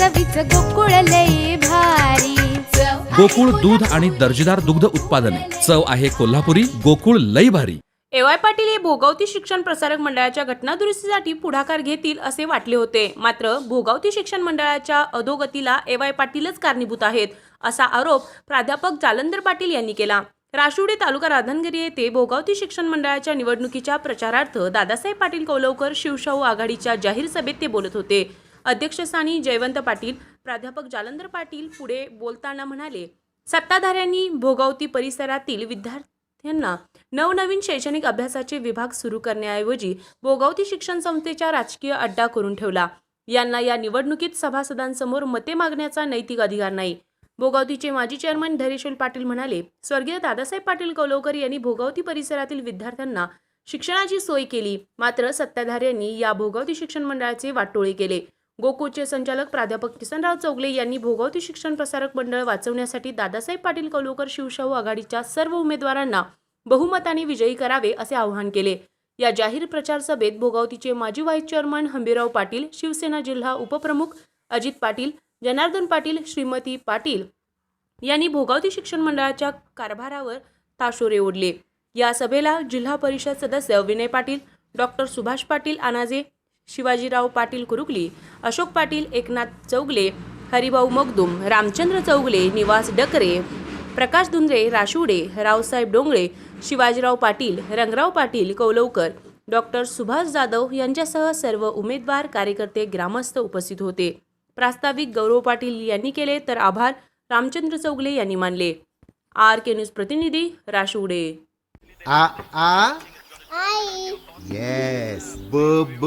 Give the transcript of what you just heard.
चवीच गोकुळ लई भारी. गोकुळ दूध आणि दर्जेदार दुग्ध उत्पादने. चव आहे कोल्हापुरी गोकुळ लई भारी. ए वाय पाटील हे भोगावती शिक्षण प्रसारक मंडळाच्या घटनादुरुस्तीसाठी पुढाकार घेतील असे वाटले होते. मात्र भोगावती शिक्षण मंडळाच्या अधोगतीला ए वाय पाटीलच कारणीभूत आहेत असा आरोप प्राध्यापक जालंधर पाटील यांनी केला. राशिवडे तालुका राधानगिरी येथे भोगावती शिक्षण मंडळाच्या निवडणुकीच्या प्रचारार्थ दादासाहेब पाटील कौलवकर शिवशाहू आघाडीच्या जाहीर सभेत ते बोलत होते. अध्यक्षस्थानी जयवंत पाटील प्राध्यापक जालंधर पाटील पुढे बोलताना म्हणाले सत्ताधाऱ्यांनी भोगावती परिसरातील विद्यार्थ्यांना नवनवीन शैक्षणिक अभ्यासाचे विभाग सुरू करण्याऐवजी भोगावती शिक्षण संस्थेचा राजकीय अड्डा करून ठेवला. यांना या निवडणुकीत सभासदांसमोर मते मागण्याचा नैतिक अधिकार नाही. भोगावतीचे माजी चेअरमन धैर्यशील पाटील म्हणाले स्वर्गीय दादासाहेब पाटील कौलवकर यांनी भोगावती परिसरातील विद्यार्थ्यांना शिक्षणाची सोय केली मात्र सत्ताधाऱ्यांनी या भोगावती शिक्षण मंडळाचे वाटोळे केले. गोकुळचे संचालक प्राध्यापक किसनराव चौगले यांनी भोगावती शिक्षण प्रसारक मंडळ वाचवण्यासाठी दादासाहेब पाटील कलोकर शिवशाहू आघाडीच्या सर्व उमेदवारांना बहुमताने विजयी करावे असे आवाहन केले. या जाहीर प्रचार सभेत भोगावतीचे माजी व्हाईस चेअरमन हंबीराव पाटील शिवसेना जिल्हा उपप्रमुख अजित पाटील जनार्दन पाटील श्रीमती पाटील यांनी भोगावती शिक्षण मंडळाच्या कारभारावर ताशोरे ओढले. या सभेला जिल्हा परिषद सदस्य विनय पाटील डॉक्टर सुभाष पाटील अनाजे शिवाजीराव पाटील कुरुकली अशोक पाटील एकनाथ चौगले हरिभाऊ मगदुम रामचंद्र चौगले निवास डकरे प्रकाश धुंद्रे राशिवडे रावसाहेब डोंगळे शिवाजीराव पाटील रंगराव पाटील कौलवकर डॉक्टर सुभाष जाधव यांच्यासह सर्व उमेदवार कार्यकर्ते ग्रामस्थ उपस्थित होते. प्रास्ताविक गौरव पाटील यांनी केले तर आभार रामचंद्र चौगले यांनी मानले. आर के न्यूज प्रतिनिधी राशिवडे. आ आ? आई. येस ब ब?